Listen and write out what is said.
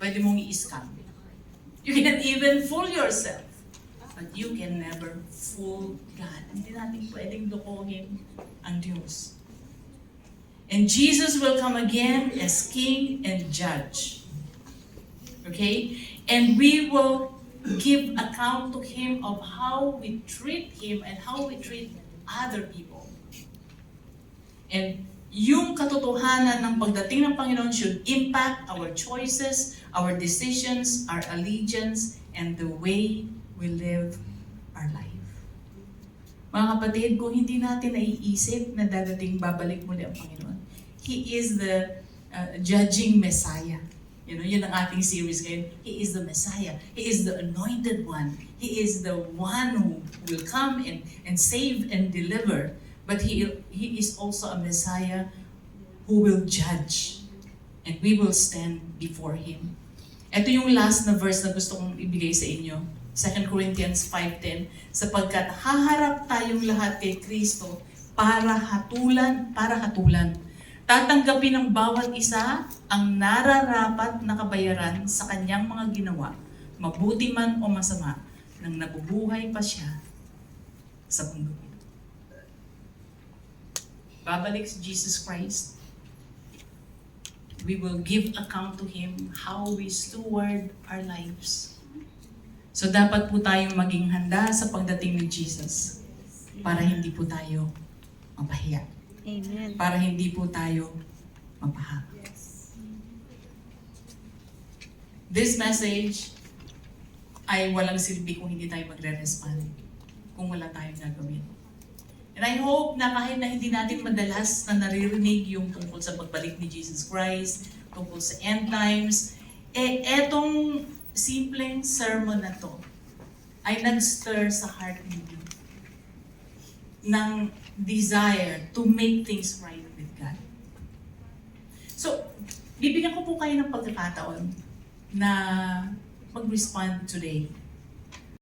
Pwede mong i-scam. You can even fool yourself. But you can never fool God. Hindi natin pwedeng lukuhin ang Diyos. And Jesus will come again as King and Judge. Okay? And we will give account to Him of how we treat Him and how we treat other people. And yung katotohanan ng pagdating ng Panginoon should impact our choices, our decisions, our allegiance, and the way we live our life. Mga kapatid, kung hindi natin naiisip na dadating babalik muli ang Panginoon, He is the uh, judging Messiah. You know, yun ang ating series ngayon. He is the Messiah. He is the anointed one. He is the one who will come and, and save and deliver. But he, he is also a Messiah who will judge. And we will stand before Him. Ito yung last na verse na gusto kong ibigay sa inyo. 2 Corinthians 5.10 sapagkat haharap tayong lahat kay Kristo para hatulan, para hatulan. Tatanggapin ng bawat isa ang nararapat na kabayaran sa kanyang mga ginawa, mabuti man o masama, nang nabubuhay pa siya sa mundo. Babalik si Jesus Christ. We will give account to Him how we steward our lives. So dapat po tayong maging handa sa pagdating ni Jesus para hindi po tayo mapahiya, Amen. para hindi po tayo mapahamak. This message ay walang silbi kung hindi tayo magre-respond, kung wala tayong gagawin. And I hope na kahit na hindi natin madalas na naririnig yung tungkol sa pagbalik ni Jesus Christ, tungkol sa end times, eh etong simpleng sermon na to ay nag-stir sa heart ninyo ng desire to make things right with God. So, bibigyan ko po kayo ng pagkakataon na mag-respond today